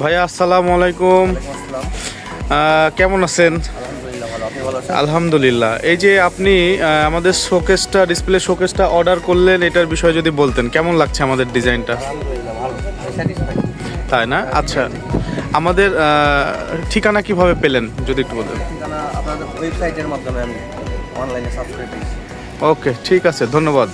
ভাইয়া আসসালামু আলাইকুম। কেমন আছেন? আলহামদুলিল্লাহ। এই যে আপনি আমাদের শোকেসটা ডিসপ্লে শোকেসটা অর্ডার করলেন এটার বিষয়ে যদি বলতেন কেমন লাগছে আমাদের ডিজাইনটা? তাই না? আচ্ছা। আমাদের ঠিকানা কীভাবে পেলেন যদি একটু বলতেন? ওয়েবসাইটের মাধ্যমে আমি অনলাইনে সাবস্ক্রাইব ওকে ঠিক আছে ধন্যবাদ।